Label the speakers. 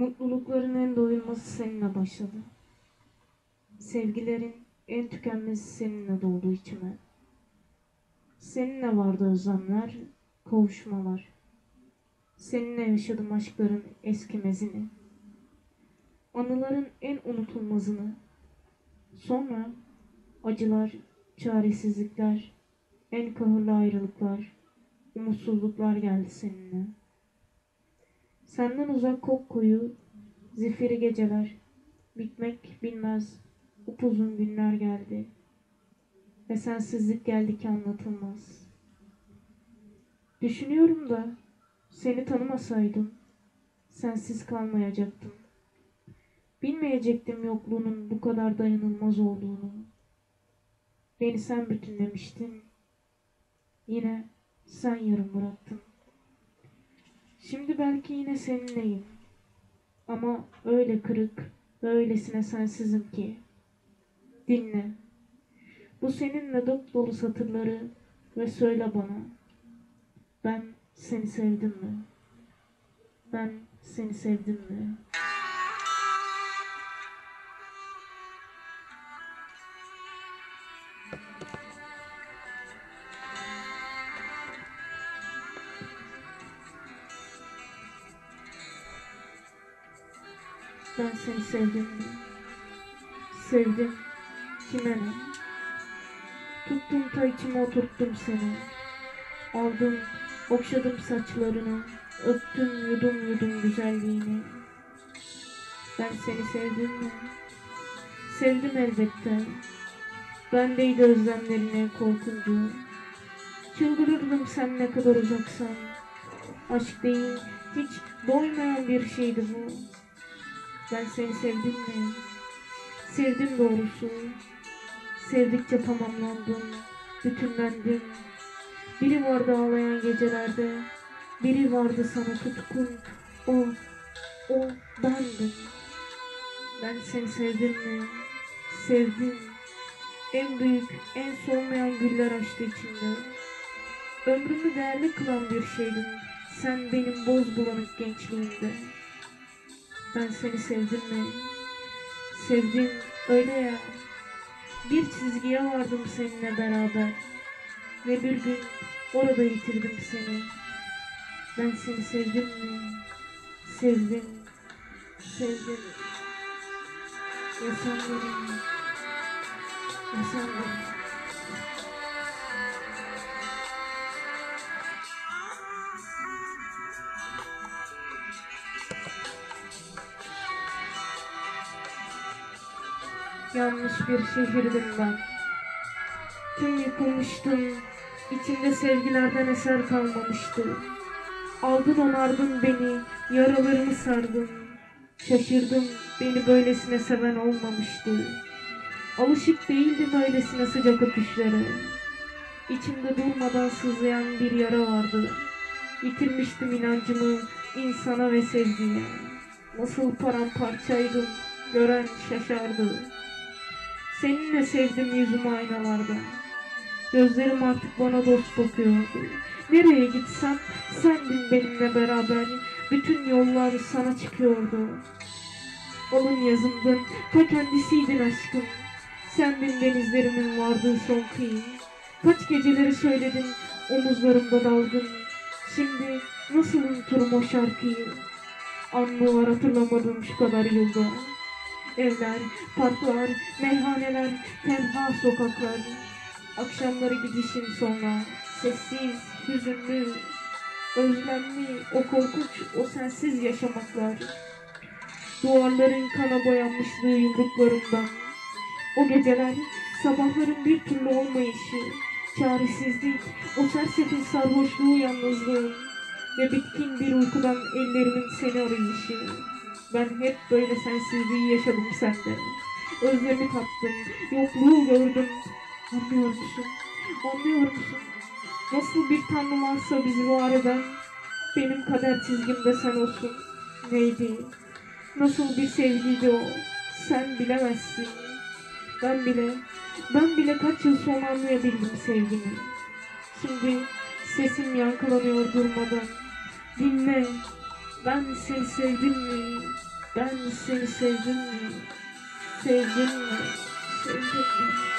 Speaker 1: Mutlulukların en doyulması seninle başladı. Sevgilerin en tükenmesi seninle doldu içime. Seninle vardı özlemler, kavuşmalar. Seninle yaşadım aşkların eskimezini. Anıların en unutulmazını. Sonra acılar, çaresizlikler, en kahırlı ayrılıklar, umutsuzluklar geldi seninle. Senden uzak koyu, zifiri geceler, bitmek bilmez, upuzun günler geldi. Ve sensizlik geldi ki anlatılmaz. Düşünüyorum da seni tanımasaydım, sensiz kalmayacaktım. Bilmeyecektim yokluğunun bu kadar dayanılmaz olduğunu. Beni sen bütünlemiştin. Yine sen yarım bıraktın. Şimdi belki yine seninleyim. Ama öyle kırık ve öylesine sensizim ki. Dinle. Bu seninle dop dolu satırları ve söyle bana. Ben seni sevdim mi? Ben seni sevdim mi? Ben seni sevdim? Sevdim. Kime ne? Tuttum ta içime oturttum seni. Aldım, okşadım saçlarını. Öptüm, yudum yudum güzelliğini. Ben seni sevdim mi? Sevdim elbette. Bendeydi özlemlerine korkuncu. Çıldırırdım sen ne kadar uzaksan. Aşk değil, hiç doymayan bir şeydi bu. Ben seni sevdim mi? Sevdim doğrusu. Sevdikçe tamamlandım, bütünlendim. Biri vardı ağlayan gecelerde, biri vardı sana tutkun. O, o bendim. Ben seni sevdim mi? Sevdim. En büyük, en solmayan güller açtı içimde. Ömrümü değerli kılan bir şeydin. Sen benim boz bulanık gençliğimde. Ben seni sevdim mi? Sevdim öyle ya. Bir çizgiye vardım seninle beraber. Ve bir gün orada yitirdim seni. Ben seni sevdim mi? Sevdim. Sevdim. Ya sen beni. Ya Yanlış bir şehirdim ben. Tüm yıkılmıştım. İçimde sevgilerden eser kalmamıştı. Aldın onardın beni, yaralarımı sardın. Şaşırdım, beni böylesine seven olmamıştı. Alışık değildim öylesine sıcak öpüşlere. İçimde durmadan sızlayan bir yara vardı. Yitirmiştim inancımı insana ve sevgiye. Nasıl paramparçaydım, gören şaşardı. Seninle sevdim yüzümü aynalarda. Gözlerim artık bana dost bakıyordu. Nereye gitsem sendin benimle beraber. Bütün yollar sana çıkıyordu. Alın yazımdın, ta kendisiydin aşkım. Sendin denizlerimin vardığı son kıyı. Kaç geceleri söyledin omuzlarımda dalgın. Şimdi nasıl unuturum o şarkıyı? Anlı var hatırlamadım şu kadar yılda. Evler, parklar, meyhaneler, tenha sokaklar. Akşamları gidişin sonra sessiz, hüzünlü, özlemli, o korkunç, o sensiz yaşamaklar. Duvarların kana boyanmışlığı yumruklarından. O geceler, sabahların bir türlü olmayışı, çaresizlik, o sersefil sarhoşluğu yalnızlığı ve bitkin bir uykudan ellerimin seni arayışı. Ben hep böyle sensizliği yaşadım sende. Özlemi tattım, yokluğu gördüm. Anlıyor musun? Anlıyor musun? Nasıl bir tanrı varsa bizi var eden, benim kader çizgimde sen olsun. Neydi? Nasıl bir sevgiydi o? Sen bilemezsin. Ben bile, ben bile kaç yıl sonra anlayabildim sevgini. Şimdi sesim yankılanıyor durmadan. Dinle, ben seni sevdim mi? Ben seni sevdim mi? Sevdim mi? Sevdim mi?